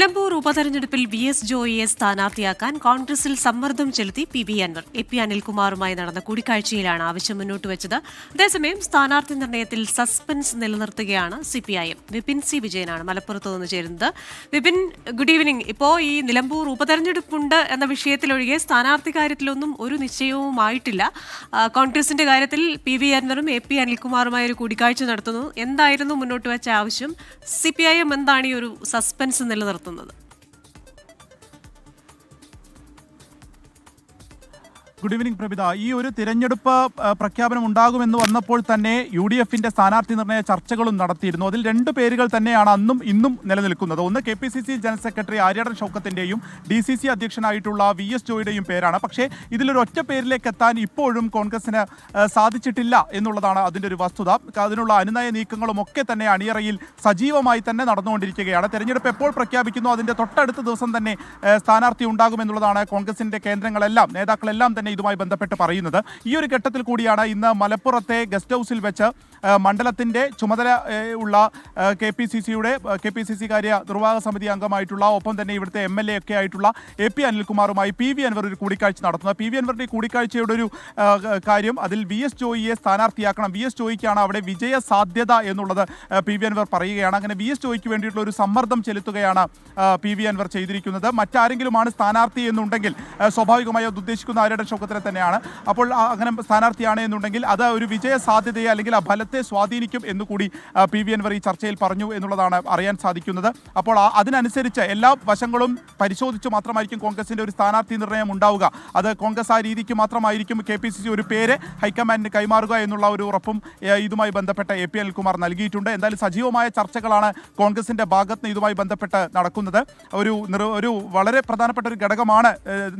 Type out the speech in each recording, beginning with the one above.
നിലമ്പൂർ ഉപതെരഞ്ഞെടുപ്പിൽ V S ജോയിയെ സ്ഥാനാർത്ഥിയാക്കാൻ കോൺഗ്രസിൽ സമ്മർദ്ദം ചെലുത്തി P B Anvar. A P അനിൽകുമാറുമായി നടന്ന കൂടിക്കാഴ്ചയിലാണ് ആവശ്യം മുന്നോട്ട് വെച്ചത്. അതേസമയം സ്ഥാനാർത്ഥി നിർണയത്തിൽ സസ്പെൻസ് നിലനിർത്തുകയാണ് സിപിഐഎം വിപിൻ സി വിജയനാണ് മലപ്പുറത്ത് നിന്ന് ചേരുന്നത്. Vipin good evening. ഇപ്പോൾ ഈ നിലമ്പൂർ ഉപതെരഞ്ഞെടുപ്പുണ്ട് എന്ന വിഷയത്തിലൊഴികെ സ്ഥാനാർത്ഥി കാര്യത്തിലൊന്നും ഒരു നിശ്ചയവും ആയിട്ടില്ല കോൺഗ്രസിന്റെ കാര്യത്തിൽ പി വി അൻവറും എ പി അനിൽകുമാറുമായി ഒരു കൂടിക്കാഴ്ച നടത്തുന്നു. എന്തായിരുന്നു മുന്നോട്ട് വെച്ച ആവശ്യം? സി പി ഐ എം എന്താണ് ഈ ഒരു സസ്പെൻസ് നിലനിർത്തുന്നത്? odaklanalım. ഗുഡ് ഈവനിംഗ് പ്രഭിത ഈ ഒരു തിരഞ്ഞെടുപ്പ് പ്രഖ്യാപനം ഉണ്ടാകുമെന്ന് വന്നപ്പോൾ തന്നെ യു ഡി എഫിന്റെ സ്ഥാനാർത്ഥി നിർണയ ചർച്ചകളും നടത്തിയിരുന്നു. അതിൽ രണ്ട് പേരുകൾ തന്നെയാണ് അന്നും ഇന്നും നിലനിൽക്കുന്നത്. ഒന്ന് K P C C general secretary Aryadan ഷൗക്കത്തിന്റെയും D C C അധ്യക്ഷനായിട്ടുള്ള വി എസ് ജോയുടെയും പേരാണ്. പക്ഷേ ഇതിലൊരു ഒറ്റ പേരിലേക്ക് എത്താൻ ഇപ്പോഴും കോൺഗ്രസിന് സാധിച്ചിട്ടില്ല എന്നുള്ളതാണ് അതിന്റെ ഒരു വസ്തുത. അതിനുള്ള അനുനയ നീക്കങ്ങളും ഒക്കെ തന്നെ അണിയറയിൽ സജീവമായി തന്നെ നടന്നുകൊണ്ടിരിക്കുകയാണ്. തെരഞ്ഞെടുപ്പ് എപ്പോൾ പ്രഖ്യാപിക്കുന്നു? അതിന്റെ തൊട്ടടുത്ത ദിവസം തന്നെ സ്ഥാനാർത്ഥി ഉണ്ടാകുമെന്നുള്ളതാണ് കോൺഗ്രസിന്റെ കേന്ദ്രങ്ങളെല്ലാം നേതാക്കളെല്ലാം തന്നെ ഇതുമായി ബന്ധപ്പെട്ട് പറയുന്നത്. ഈ ഒരു ഘട്ടത്തിൽ കൂടിയാണ് ഇന്ന് മലപ്പുറത്തെ ഗസ്റ്റ് ഹൗസിൽ വെച്ച് മണ്ഡലത്തിന്റെ ചുമതല ഉള്ള കെ പി സി സിയുടെ കെ പി സി സി കാര്യ നിർവാഹക സമിതി അംഗമായിട്ടുള്ള ഒപ്പം തന്നെ ഇവിടുത്തെ എം എൽ എ ഒക്കെ ആയിട്ടുള്ള എ പി അനിൽകുമാറുമായി പി വി അൻവർ ഒരു കൂടിക്കാഴ്ച നടത്തുന്നത്. പി വി അൻവറിന്റെ കൂടിക്കാഴ്ചയുടെ ഒരു കാര്യം അതിൽ വി എസ് ജോയിയെ സ്ഥാനാർത്ഥിയാക്കണം. വി എസ് ജോയിക്കാണ് അവിടെ വിജയ സാധ്യത എന്നുള്ളത് പി വി അൻവർ പറയുകയാണ്. അങ്ങനെ വി എസ് ജോയിക്ക് വേണ്ടിയിട്ടുള്ള ഒരു സമ്മർദ്ദം ചെലുത്തുകയാണ് പി വി അൻവർ ചെയ്തിരിക്കുന്നത്. മറ്റാരെങ്കിലുമാണ് സ്ഥാനാർത്ഥി എന്നുണ്ടെങ്കിൽ സ്വാഭാവികമായി അത് ഉദ്ദേശിക്കുന്ന ആരുടെ ഷൗക്കത്തിനെ തന്നെയാണ്. അപ്പോൾ അങ്ങനെ സ്ഥാനാർത്ഥിയാണ് എന്നുണ്ടെങ്കിൽ അത് ഒരു വിജയ സാധ്യതയെ അല്ലെങ്കിൽ ആ ഫലത്തെ സ്വാധീനിക്കും എന്ന് കൂടി പി വി അൻവർ ഈ ചർച്ചയിൽ പറഞ്ഞു എന്നുള്ളതാണ് അറിയാൻ സാധിക്കുന്നത്. അപ്പോൾ അതിനനുസരിച്ച് എല്ലാ വശങ്ങളും പരിശോധിച്ച് മാത്രമായിരിക്കും കോൺഗ്രസിന്റെ ഒരു സ്ഥാനാർത്ഥി നിർണയം ഉണ്ടാവുക. അത് കോൺഗ്രസ് ആ രീതിക്ക് മാത്രമായിരിക്കും കെ പി സി സി ഒരു പേര് ഹൈക്കമാൻഡിന് കൈമാറുക എന്നുള്ള ഒരു ഉറപ്പും ഇതുമായി ബന്ധപ്പെട്ട എ പി അനിൽകുമാർ നൽകിയിട്ടുണ്ട്. എന്തായാലും സജീവമായ ചർച്ചകളാണ് കോൺഗ്രസിന്റെ ഭാഗത്ത് ഇതുമായി ബന്ധപ്പെട്ട് നടക്കുന്നത്. ഒരു ഒരു വളരെ പ്രധാനപ്പെട്ട ഒരു ഘടകമാണ്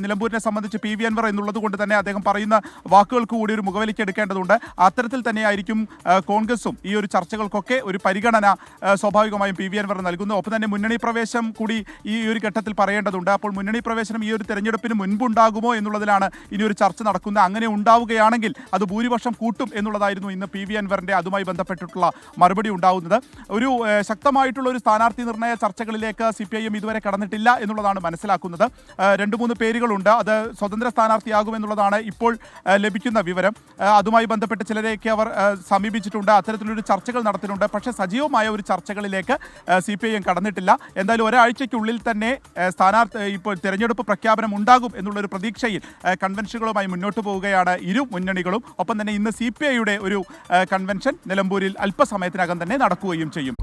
നിലമ്പൂരിനെ സംബന്ധിച്ച് പി വി അൻവർ എന്നുള്ളത് കൊണ്ട് തന്നെ അദ്ദേഹം പറയുന്ന വാക്കുകൾക്ക് കൂടി ഒരു മുഖവിലേക്ക് എടുക്കേണ്ടതുണ്ട്. അത്തരത്തിൽ തന്നെയായിരിക്കും കോൺഗ്രസും ഈ ഒരു ചർച്ചകൾക്കൊക്കെ ഒരു പരിഗണന സ്വാഭാവികമായും പി വി അൻവർ നൽകുന്നു. ഒപ്പം തന്നെ മുന്നണി പ്രവേശം കൂടി ഈ ഒരു ഘട്ടത്തിൽ പറയേണ്ടതുണ്ട്. അപ്പോൾ മുന്നണി പ്രവേശനം ഈ ഒരു തെരഞ്ഞെടുപ്പിന് മുൻപുണ്ടാകുമോ എന്നുള്ളതിലാണ് ഇനി ഒരു ചർച്ച നടക്കുന്നത്. അങ്ങനെ ഉണ്ടാവുകയാണെങ്കിൽ അത് ഭൂരിപക്ഷം കൂട്ടും എന്നുള്ളതായിരുന്നു ഇന്ന് പി വി അൻവറിന്റെ അതുമായി ബന്ധപ്പെട്ടിട്ടുള്ള മറുപടി ഉണ്ടാവുന്നത്. ഒരു ശക്തമായിട്ടുള്ള ഒരു സ്ഥാനാർത്ഥി നിർണയ ചർച്ചകളിലേക്ക് സി പി ഐ എം ഇതുവരെ കടന്നിട്ടില്ല എന്നുള്ളതാണ് മനസ്സിലാക്കുന്നത്. രണ്ട് മൂന്ന് പേരുകളുണ്ട്. അത് സ്വതന്ത്ര സ്ഥാനാർത്ഥിയാകുമെന്നുള്ളതാണ് ഇപ്പോൾ ലഭിക്കുന്ന വിവരം. അതുമായി ബന്ധപ്പെട്ട് ചിലരെയൊക്കെ അവർ സമീപിച്ചിട്ടുണ്ട്. അത്തരത്തിലൊരു ചർച്ചകൾ നടത്തിയിട്ടുണ്ട്. പക്ഷേ സജീവമായ ഒരു ചർച്ചകളിലേക്ക് സി പി ഐ എം കടന്നിട്ടില്ല. എന്തായാലും ഒരാഴ്ചയ്ക്കുള്ളിൽ തന്നെ സ്ഥാനാർത്ഥി ഇപ്പോൾ തിരഞ്ഞെടുപ്പ് പ്രഖ്യാപനം ഉണ്ടാകും എന്നുള്ളൊരു പ്രതീക്ഷയിൽ കൺവെൻഷനുകളുമായി മുന്നോട്ട് പോവുകയാണ് ഇരു മുന്നണികളും. ഒപ്പം തന്നെ ഇന്ന് സി പി ഐയുടെ ഒരു കൺവെൻഷൻ നിലമ്പൂരിൽ അല്പസമയത്തിനകം തന്നെ നടക്കുകയും ചെയ്യും.